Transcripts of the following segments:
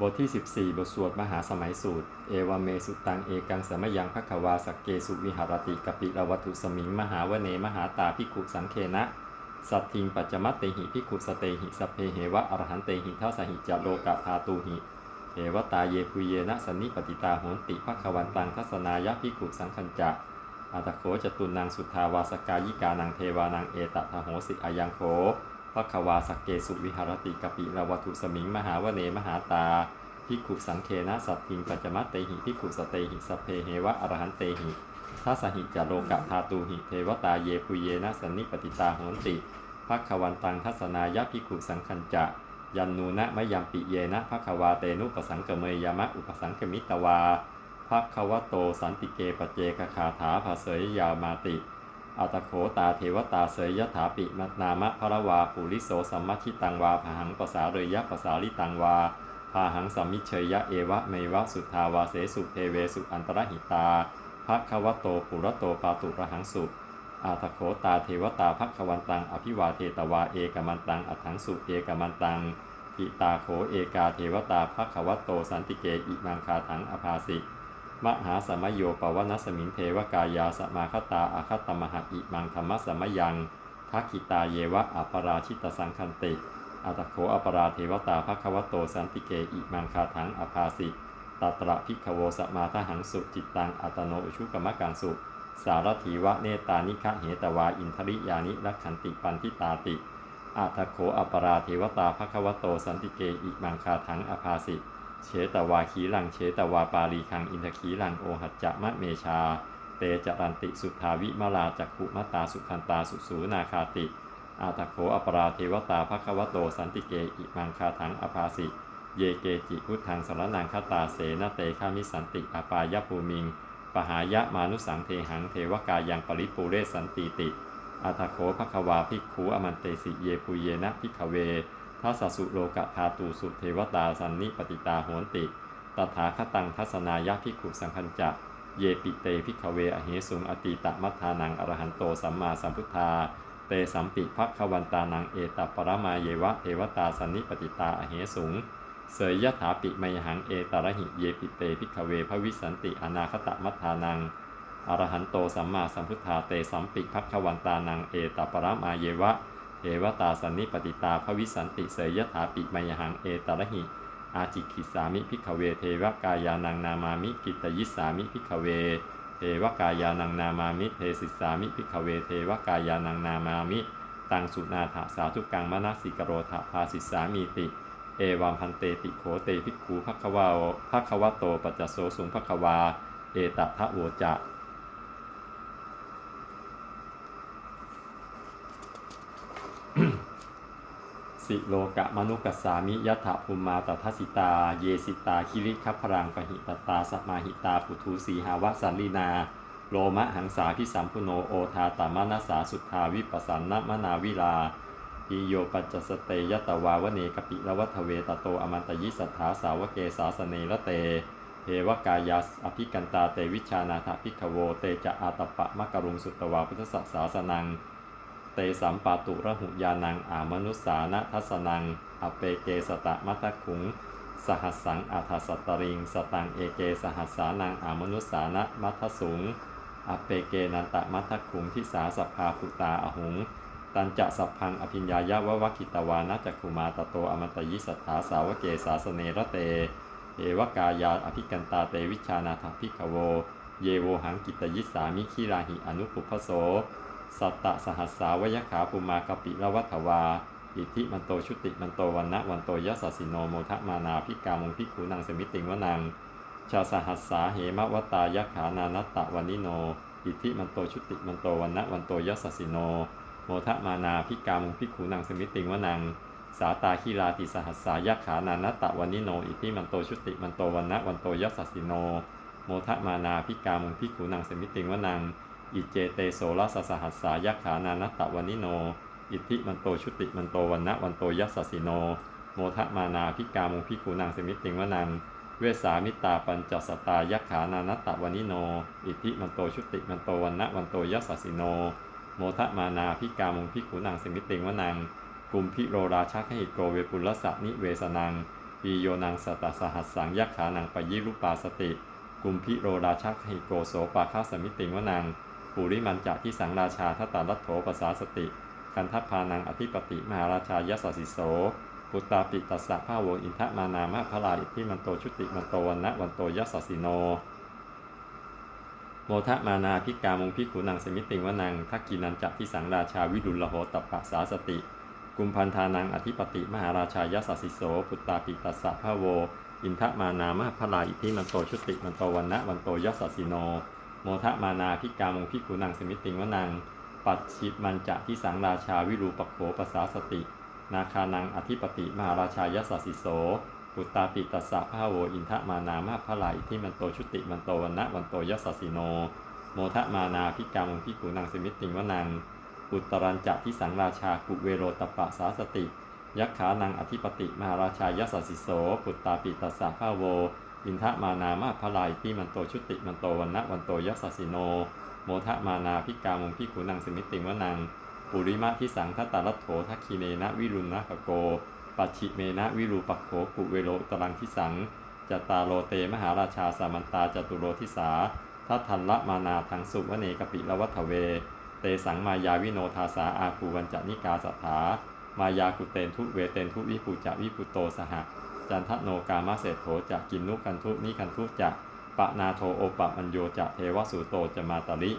บทที่ 14 บทสวดมหาสมัยสูตร เอวเมสุตังเอกังสมยังภควาสักเกสุวิหารติกปิลวัตุสมิง มหาวเนมหาตาพิกุสังเคนะสัตทิงปัจจมัตเตหิพิกุสเตหิสเพเหวะอรหันเตหิทัสหิจโลกะธาตูหิเทวตาเยปุเยนะสันนิปติตาโหนติภควันตังทัศนายะพิกุสังคัญจะอัตโขจตุนังสุทธาวาสกายิกานังเทวานังเอตทะโหสิอายังโข ภควาสักเกสุวิหารติกปิลวัตุสมิง มหาวเนมหาตาพิกขุสังเคนะสัตทิงปัจจมัตเตหิพิกขุสเตหิสเพเหวะอรหันเตหิทัสหิจโลกะธาตูหิเทวตาเยปุเยนะสันนิปติตาโหนติภักขวันตังทัศนายะพิกขุสังคัญจะยันนูนะมยัมปิเยนะภักขวาเตนุปสังกเมยามะอุปสังกมิตวาภักขวโตสันติเกปเจกคาถาภาเสยยามาติ อัตโขตาเทวตาเสยยถาปิมัตนามะพระวาปุริโสสัมมัชิตังวาผหังปสาเรยยะปสาลิตังวาพาหังสัมมิเชยยะเอวะเมวะสุทธาวาเสสุเทเวสุอันตรหิตาภควโตปุระโตปาตุระหังสุอาทโขตาเทวตาภควันตังอภิวาเทตวาเอกมันตังอัถังสุเอกมันตังหิตาโขเอกาเทวตาภควโตสันติเกอิมังคาถังอภาสิ มหาสมโยปวนัสมิงเทวกายาสมาคตาอาคตมหะอิมังธรรมสมยังทักขิตาเยวะอัปราชิตสังคันติอัตโขอปราเทวตาภควโตสันติเกอิมังคาถังอภาสิตตระพิกขโวสมาทหังสุจิตตังอัตโนอุชุกรรมกังสุสารถีวะเนตานิคะเหตวาอินทริยานิรักขันติปันทิตาติอัตโขอปราเทวตาภควโตสันติเกอิมังคาถังอภาสิ เฉตวาขีหลังเฉตวาปาลีคังอินทขีหลังโอหัจจะมะเมชา เตจรันติสุทธาวิมลาจักขุมตาสุขันตาสุสูนาคาติ อาตโขอปราเทวตาภควโตสันติเกอิมังคาถังอภาสิ เยเกจิพุทธังสรนังคตาเสนเตคามิสันติอปายภูมิง ปหายะมานุสังเทหังเทวกายังปริปูเรสันติติ อาทโขภควาภิกขุอมันเตสิเยปุเยนะพิกขเว ทัสสุโลกะธาตูสุเทวตาสันนิปติตาโหนติตถาคตังทัศนายะพิขุสังคัญจะเยปิเตพิกขเวอเหสุงอติตะมัทธานังอรหันโตสัมมาสัมพุทธา เตสัมปิภักขวันตานังเอตปรมาเยวะเทวตาสันนิปติตาอเหสุงเสยยถาปิมยหังเอตระหิเยปิเตพิกขเวภวิสันติอนาคตมัทธานังอรหันโตสัมมาสัมพุทธาเตสัมปิภักขวันตานังเอตปรมาเยวะ เทวตาสันนิปติตาภวิสันติเสยยถาปิมยหังเอตระหิ อาจิกิสามิพิกเวเทวกายานังนามามิกิตยิสามิพิกเว เทวกายานังนามามิเทสิสามิพิกเวเทวกายานังนามามิตังสุนาถาสาธุกังมนัสิกโรธาภาสิสามีติ เอวัมพันเตติโขเตภิกขูภควาภควโตปัจจโสสุงภควา เอตัทะโวจะ สิโลกะมนุกัสสามิยะถะภูมาตทัสิตา เยสิตา คิริคัพพรังปหิตตาสมาหิตา ปุทูสีหาวะสันลีนา โลมะหังสาพิสัมพุโนโอทาตามนัสสาสุทธาวิปัสสันนมนาวิลาอิโยปัจจสเตยตวาวเนกปิละวัฏเวตโตอมันตยิสัทธาสาวเกสาสเนละเตเทวกายาสอภิกันตาเตวิชานาถพิกขโวเตจะอาตปะมะกรุงสุตตวาพุทธสัสสาสนัง ตสัมปาตุระหุยานังอามนุสานะทัสนังอเปเกสตะมัตตคุง สหัสสังอัฏฐสตริง สตังเอเกสหัสสานังอามนุสานะมัทธสุงอเปเกนันตะมัทธคุงทิสาสัพพาปุตาอหุง ตันจะสัพพังอภิญญายะวะวะกิตวานะจักขุมาตโตอมตยิสัทธาสาวเกสาสเนระเต เอวกายาอภิกันตาเตวิชานาถพิกขโว เยโวหังกิตยิสามิคีราหิอนุปุพพโส สัตตะสหัสสาวยขาปุมากปิละวัฏวา อิทิมันโตชุติมันโตวันนะวันโตยัสสสิโนโมทะมานาพิกามงพิกขุนังสมิติงวนัง ชาสหัสสาเหมะวตายขานานัตตะวันิโน อิทิมันโตชุติมันโตวันนะวันโตยัสสสิโน โมทะมานาพิกามงพิกขุนังสมิติงวนัง สาตาคีลาติสหัสสายขานานัตตะวันิโน อิทิมันโตชุติมันโตวันนะวันโตยัสสสิโน โมทะมานาพิกามงพิกขุนังสมิติงวนัง อิเจเตโสรสสหัสสายักขานานัตตวันิโน อิทธิมันโตชุติมันโตวันนะวันโตยัสสิโน โมทะมานาพิกามุงพิคูนางสมิติงวนัง เวสามิตาปัญจสตายักขานานัตตวันิโน อิทธิมันโตชุติมันโตวันนะวันโตยัสสิโน โมทะมานาพิกามุงพิคูนางสมิติงวนังกุมพิโรราชาคหิโกเวปุลสะนิเวสนังปีโยนังสตสหัสสังยักขานังปยิรุปาสติ กุมพิโรราชักหิโกโสปาคาสมิติงวนัง ปุริมันจะที่สังราชาทัตตาลัตโถปสาสติ คันทัพพานังอธิปติมหาราชายสสิโสปุตตาปิตัสสะภาโวอินทมานามะพระลาอิทธิมันโตชุติมันโตวันนะวันโตยสสิโน โมทะมานาพิกามงพิขุนังสมิติงวนังทักกินันจักที่สังราชาวิดุลโหตปะสาสติ กุมพันธานังอธิปติมหาราชายสสิโสปุตตาปิตัสสะภาโวอินทมานามะพระลาอิทธิมันโตชุติมันโตวันนะวันโตยสสสิโน โมทะมานาพิกามงพิขุนังสมิติงวนัง ปัจฉิมันจะที่สังราชาวิรูปโขปสาสติ นาคานังอธิปติมหาราชายสสสิโสปุตตาปิตัสสะภาโวอินทะมานามะพะลาอิทธิมันโตชุติมันโตวันนะวันโตยสสสิโน โมทะมานาพิกามงพิกุนังสมิติงวนัง อุตรัญจะที่สังราชากุเวโรตปะสาสติยักขานังอธิปติมหาราชายสสสิโสปุตตาปิตัสสะภาโว อินทะมานามาพลายที่มันโตชุติมันโตวันนะวันโตยสสสิโน โมทะมานาพิกามุงพิกุนังสมิติงวนัง ปุริมาที่สังคตาลัตโถทักคีเนนะวิรุณนะโก ปัจฉิเมนะวิรูปักโขกุเวโรตรังทิสังจตตาโลเตมหาราชาสามันตาจตุโรทิสาทัทันละมานาทังสุวเนกปิละวัฏเว เตสังมายาวิโนทาสาอาคูวันจนิกาสัทธามายากุเตนทุเวเตนทุวิปุจะวิปุโตสหะ จันทโนกามาเศรษโถจะกินนุกันทุนิกันทุจะปะนาโทโอปะมัญโยจะเทวสุโตจะมาตาลิ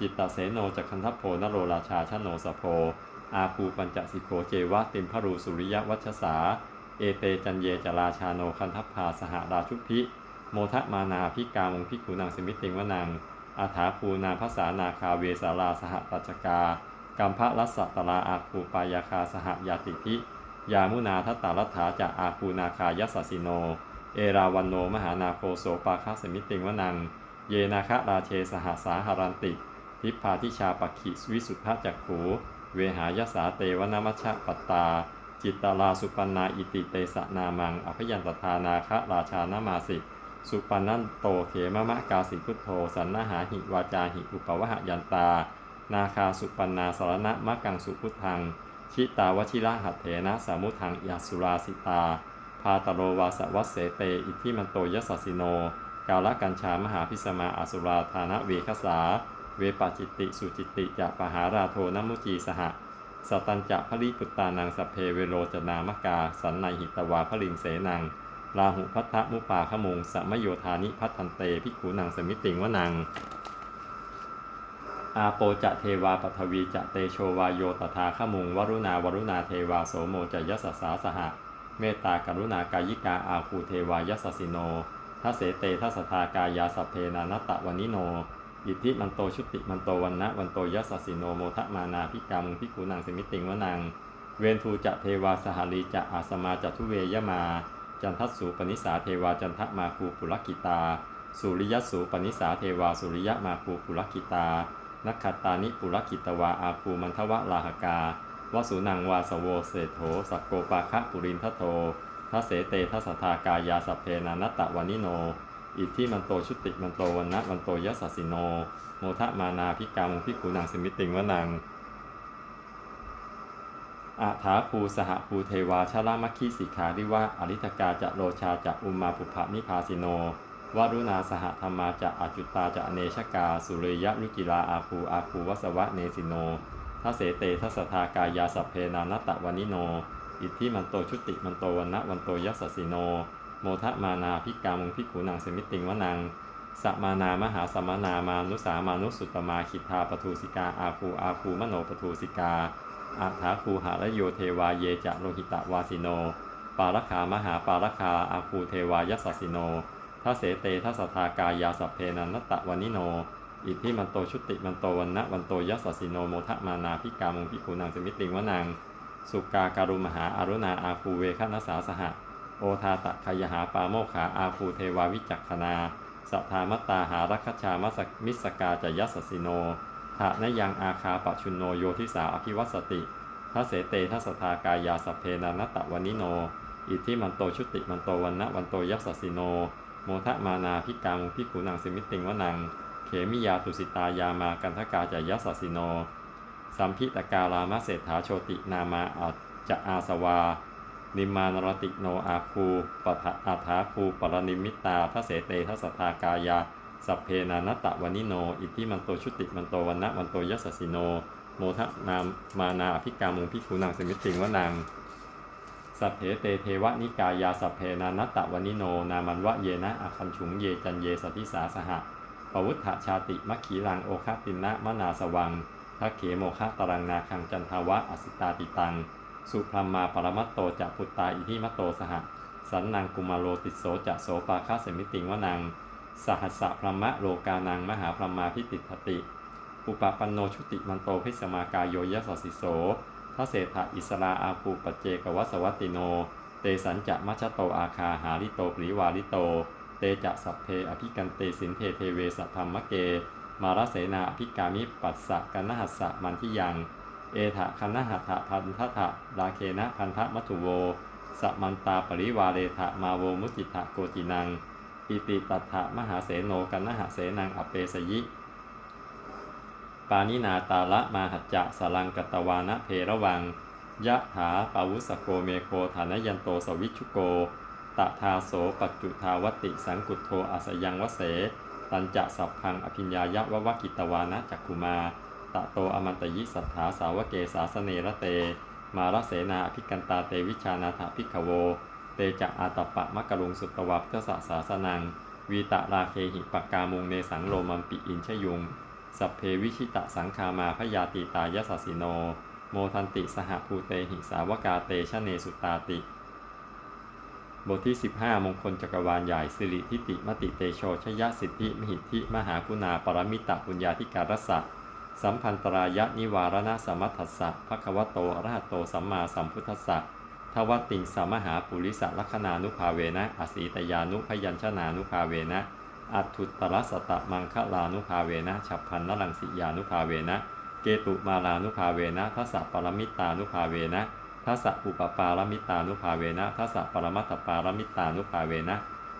จิตตเสโนจะคันทัพโพนโรราชาชโนสโพ อาคูปัญจสิโขเจวะติมพรูสุริยวัชสา เอเตจันเยจราชาโนคันทัพพาสหราชุพิ โมทะมานาพิกามงพิกุนังสมิติงวนังอาถาภูนาภาษานาคาเวสาราสหตัจกากัมพะรัสสะตลาอาคูปายาคาสหยาติพิ ยามุนาทัตตารัฐาจะอาคูนาคายัสสิโน เอราวันโนมหานาโคโสปาคาสมิติงวนัง เยนาคะราเชสหาสาหารันติ ทิพพาทิชาปักขิวิสุทธจักขูเวหายสาเตวนมัชะปัตตา จิตตลาสุปันนาอิติเตสะนามัง อภยันตทานาคะราชานามาสิสุปันนันโตเขมะมะกาสิพุทโธ สันนหาหิวาจาหิอุปวหยันตา นาคาสุปันนาสารณะมะกังสุพุทธัง ชิตาวชิระหัตเถนะสามุทังยาสุราสิตา พาตโรวาสวัสเสเต อิทิมันโตยสสสิโน กาลกัญชามหาพิสมาอสุราธานะเวคสา เวปจิตติสุจิตติจะปหาราโทนมุจีสหสตันจะพริปุตตานังสเพเวโรจนามกา สันในหิตวาพลิงเสนังลาหุพัทธมุปาขมงสมโยธานิพัฒันเตพิกขุนังสมิติงวนัง อาโปจะเทวาปทวีจะเตโชวาโยตถาขมุงวรุณาวรุณาเทวาโสโมจะยสสาสหะ เมตตากรุณากายิกาอาคูเทวายสสิโนทัเสเตทัสทากายาสัพเพนานตะวนิโน อิทธิมันโตชุติมันโตวันนะวันโตยสสิโนโมทะมานาพิกามุงพิกุนังสมิติงวนัง เวนทูจะเทวาสหรีจะอาสมาจัตุเวยมา จันทัสสูปนิสาเทวาจันทมาคูปุรกิตา สุริยสูปนิสาเทวาสุริยมาคูปุรกิตา นักขัตานิปุรกิตวาอาคูมันทวะลาหกาวสุนังวาสโวเศโธสักโกปาคะปุรินทโททัเสเตทัสทากายาสัพเพนานัตตะวานิโน อิทธิมันโตชุติมันโตวันนะวันโตยสสสิโน โมทะมานาพิกามุงพิกุนังสมิติงวนังอาถาภูสหภูเทวาชาลามัคคีสิกขาริวะอริทกาจะโรชาจะอุมมาปุภะนิพาสิโน วรุณาสหธรรมาจะอาจุตตาจะอเนชกา สุริยะรุจิลาอาภูอาภูวสวะเนสิโนทัเสเตทัสทากายาสัพเพนานตะวานิโน อิทธิมันโตชุติมันโตวันนะวันโตยัสสสิโน โมทะมานาพิกามุงพิขุนังสมิติงวนังสัมมานามหาสมานามานุสามานุสุตตมาคิทาปทูสิกาอาภูอาภูมโนปทูสิกาอาถาคูหะและโยเทวาเยจะโลหิตะวาสิโน ปาลคามหาปาลคาอาคูเทวายัสสิโน ทัเสเตทัสทากายาสัพเพนันตะวานิโน อิทธิมันโตชุติมันโตวันนะวันโตยัสสิโนโมทะมานาพิกามุงพิคูนังสมิติงวนังสุกาการุมหาอารุณาอาคูเวคนัสสาสหะ โอทาตะขยหาปาโมขาอาคูเทวาวิจักขนาสัทธามตตาหารัคชามัสมิสกาจะยัสสิโนทะนยังอาคาปะชุนโนโยทิสาอภิวัสติทัเสเตทัสทากายาสัพเพนานตะวานิโน อิทธิมันโตชุติมันโตวันนะวันโตยัสสิโน โมทะมานาพิกามุงพิขุนังสิมิติงวนัง เขมิยาตุสิตายามากันทกาจะยัสสสิโน สัมพิตการามะเศรษฐาโชตินามาอาจะอาสวา นิมานรติโนอาคูปะทะอาถาคูปรนิมิตาทัเสเตทัสทากายา สัพเพนานตะวนิโน อิทิมันโตชุติมันโตวันนะวันโตยัสสสิโน โมทะนามมานาอภิกามุงพิคูนังสมิติงวนัง สัพเพเตเทวนิกายาสัพเพนานัตะวนิโน นามันวะเยนะอคันฉุงเยจันเยสติสาสหะปวุฒชาติมัคคีรังโอคตินะมนาสวังทักเขโมคะตรังนาคังจันทาวะอสิตาติตัง สุพรมมาปรมัตโตจะพุตตาอิทิมัตโตสหะ สันนังกุมาโลติโสจะโสปาคาเสมิติงวนัง สหัสสะพรมะโลกานังมหาพรหมาพิติตติ อุปปันโนชุติมันโตพิสมากายโยยสสสิโส ทเศธะอิสราอาภูปเจกวัสวัตติโน เตสัญจะมัชโตอาคาหาริโตปริวาริโต เตจะสัพเพอภิกันเตสินเทเทเวสัพพมมะเก มารเสนาภิกามิปัสสะกันนหัสสะมันทิยัง เอถะคันนหัตถะพันทะถะลาเคนะพันธะมัตุโวสัมมันตาปริวาเรถะมาโวมุติถะโกตินัง อิติตัฏฐะมหาเสโนกันนหเสนังอเปสยิ ปานินาตาละมาหัจจะสลังกตวานะเพระวัง ยะถาปาวุสโกเมโคฐานยันโตสวิชุโก ตะทาโสปัจจุทาวติสังกุโทอาสยังวเส ตันจะสัพพังอภิญญายะวะวะกิตวานะจักคุมา ตะโตอมันตยิสัทธาสาวเกสาสเนระเต มารเสนาภิกันตาเตวิชานาถพิกขโว เตจะอาตปะมะกะลุงสุตตวัพทสสาสนังวีตะราเคหิปกามุงเนสังโลมัมปิอินชยุง สัพเพวิชิตะสังคามาพยาติตายสสสิโน โมทันติสหภูเตหิสาวกาเตชะเนสุตาติ บทที่ 15 มงคลจักรวาลใหญ่สิริทิติมติเตโชชยสิทธิมหิทธิมหากุณาปรมิตะปุญญาธิการสสะสัมพันตรายะนิวารณสมัทธัสสะภควโตอรหัตโตสัมมาสัมพุทธัสสะทวติงสามหาปุริสลักขณานุภาเวนะอสีตยานุพยัญชนานุภาเวนะ อัตถุตรสตะมังคะลานุภาเวนะฉับพันนลังสิยานุภาเวนะ เกตุมาลานุภาเวนะทัสสะปรมิตานุภาเวนะทัสสะอุปปารมิตานุภาเวนะทัสสะปรมัตถปารมิตานุภาเวนะ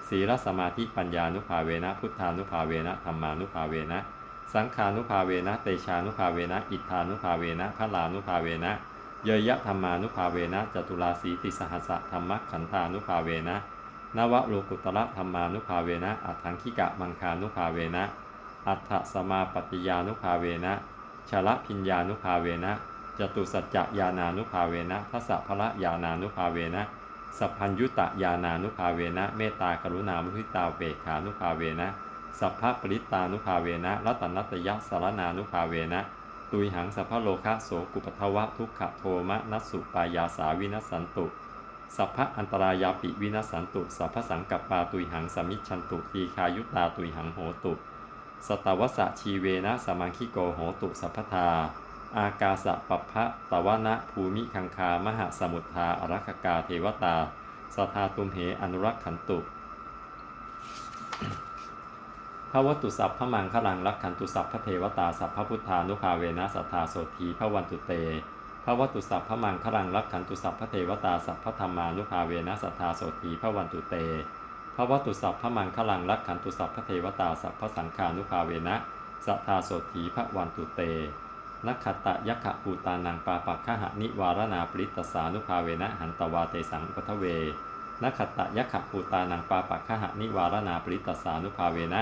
ศีลสมาธิปัญญานุภาเวนะพุทธานุภาเวนะธรรมานุภาเวนะ สังขานุภาเวนะเตชานุภาเวนะ อิทธานุภาเวนะพลานุภาเวนะเยยะธรรมานุภาเวนะจตุราสีติสหัสสะธรรมขันธานุภาเวนะ นวโลกุตระธรรมานุภาเวนะ อัฏฐังคิกะมังคานุภาเวนะ อัฏฐสมาปฏิยานุภาเวนะชละพิญญานุภาเวนะจตุสัจจะยานานุภาเวนะทัสสะพระยานานุภาเวนะ สัพพัญยุตะยานานุภาเวนะ เมตตากรุณามุทิตาเบกขานุภาเวนะ สัพพะปริตานุภาเวนะ รัตนัตยสารนานุภาเวนะ ตุยหังสัพพะโลคะโสกุปทวะทุกขโทมะนัสสุปายาสาวินัสสันตุ สัพพะอันตรายาปิวินัสสันตุ สัพพะสังกัปปาตุยหังสมิชันตุทีคายุตาตุยหังโหตุ สตวสะชีเวนะสมังคิโกโหตุสัพพทา อากาสะปัพพะตวนะภูมิคังคามหาสมุทธาอรัคกาเทวตา สทาตุมเหอนุรักขันตุพระวัตุสัพพะมังคลังรักขันตุสัพพะเทวตาสัพพพุทธานุภาเวนะสัทธาโสทีพระวันตุเต พระวัตุสัพพะมังคลังรักขันตุสัพพะเทวตาสัพพะธรรมานุภาเวนะสัทธาโสทีพระวันตุเตพระวัตุสัพพะมังคลังรักขันตุสัพพะเทวตาสัพพะสังฆานุภาเวนะสัทธาโสทีพระวันตุเตนักขตะยักขปูตานังปาปักขหนิวารณาปริตสานุภาเวนะหันตวาเตสังปทเวนักขตะยักขปูตานังปาปักขหนิวารณาปริตสานุภาเวนะ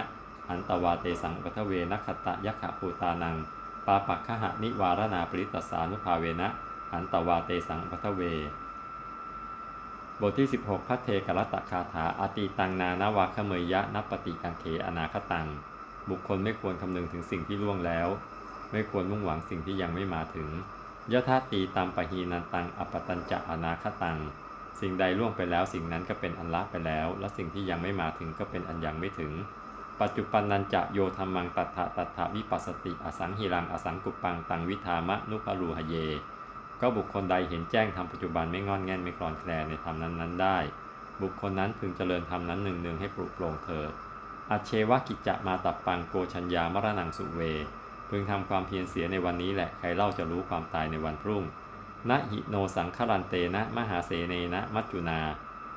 หันตวาเตสังปทเวนักขตะยักขปูตานัง ปาปักขหนิวารณาปริตตสานุภาเวนะหันตวาเตสังปทเว บทที่ 16 พัทเทกรตะคาถาอาตีตังนานาวาคเมยยะนัปปติกังเขอนาคตัง บุคคลไม่ควรคำนึงถึงสิ่งที่ล่วงแล้ว ไม่ควรมุ่งหวังสิ่งที่ยังไม่มาถึงยะธาตีตามปะหีนันตังอปปตัญจะอนาคตัง สิ่งใดล่วงไปแล้วสิ่งนั้นก็เป็นอันละไปแล้ว และสิ่งที่ยังไม่มาถึงก็เป็นอันยังไม่ถึง ปัจจุปันนันจะโยธรรมังตัทธะตัทธะวิปัสสติ อสังหิรัง อสังกุปัง ตังวิธามะนุปรูหเย ก็บุคคลใดเห็นแจ้งทำปัจจุบันไม่งอนแง่นไม่กรอนแคลนในธรรมนั้นๆได้ บุคคลนั้นพึงเจริญธรรมนั้นหนึ่งหนึ่งให้ปลุกโปร่งเถิดอัเชวกิจจะมาตับปังโกชัญญามรณังสุเว พึงทำความเพียรเสียในวันนี้แหละใครเล่าจะรู้ความตายในวันพรุ่งนะหิโนสังครันเตนะ มหาเสเนนะ มัจจุนา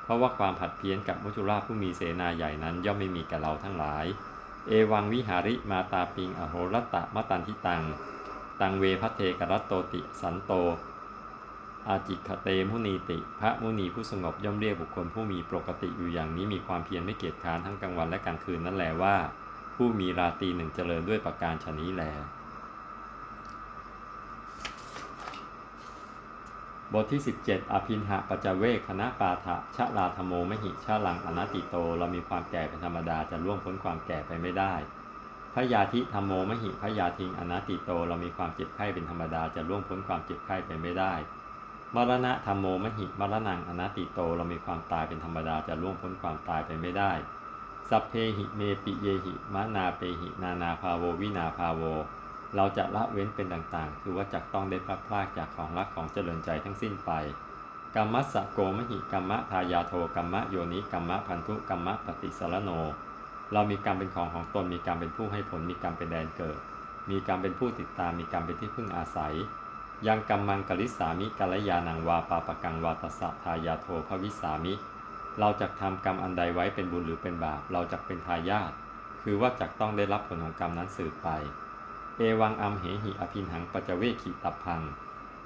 เพราะว่าความผัดเพี้ยนกับมุจุราผู้มีเสนาใหญ่นั้นย่อมไม่มีแก่เราทั้งหลาย เอวังวิหาริมาตาปิงอโหรัตตะมะตันทิตัง ตังเวพระเทกรัตโตติสันโต อาจิคเตมุนีติ พระมุนีผู้สงบย่อมเรียกบุคคลผู้มีปกติอยู่อย่างนี้มีความเพียรไม่เกียจคร้านทั้งกลางวันและกลางคืนนั่นแหละว่า ผู้มีราตรีหนึ่งเจริญด้วยประการชนี้แล บทที่ 17 อภินหะปัจเวกคณะปาฐะชะลาธโมมหิชะลังอนัตติโต เรามีความแก่เป็นธรรมดาจะล่วงพ้นความแก่ไปไม่ได้พยาธิธรรมโมมหิพยาทิงอนัตติโต เรามีความเจ็บไข้เป็นธรรมดาจะล่วงพ้นความเจ็บไข้ไปไม่ได้ มรณะธรรมโมมหิมรณังอนัตติโต เรามีความตายเป็นธรรมดาจะล่วงพ้นความตายไปไม่ได้ สัพเพหิเมปิเยหิมะนาเปหิ นานาภาโววินาภาโว เราจะละเว้นเป็นต่างๆ คือว่าจักต้องได้พลัดพรากจากของรักของเจริญใจทั้งสิ้นไปกรรมสะโกมหิกรรมะทายาโทกรรมะโยนิกรรมะพันธุกรรมะปฏิสารโน เรามีกรรมเป็นของของตนมีกรรมเป็นผู้ให้ผลมีกรรมเป็นแดนเกิด มีกรรมเป็นผู้ติดตามมีกรรมเป็นที่พึ่งอาศัย ยังกรรมังกลิสามิกัลยานังวาปาปกังวาตสะทายาโทภวิสามิ เราจะทำกรรมอันใดไว้เป็นบุญหรือเป็นบาปเราจะเป็นทายาทคือว่าจะต้องได้รับผลของกรรมนั้นสืบไป เอวังอัมเหหิอภินหังปัจเวคีตับพัง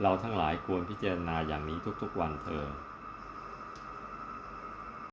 เราทั้งหลายควรพิจารณาอย่างนี้ทุกๆวันเธอ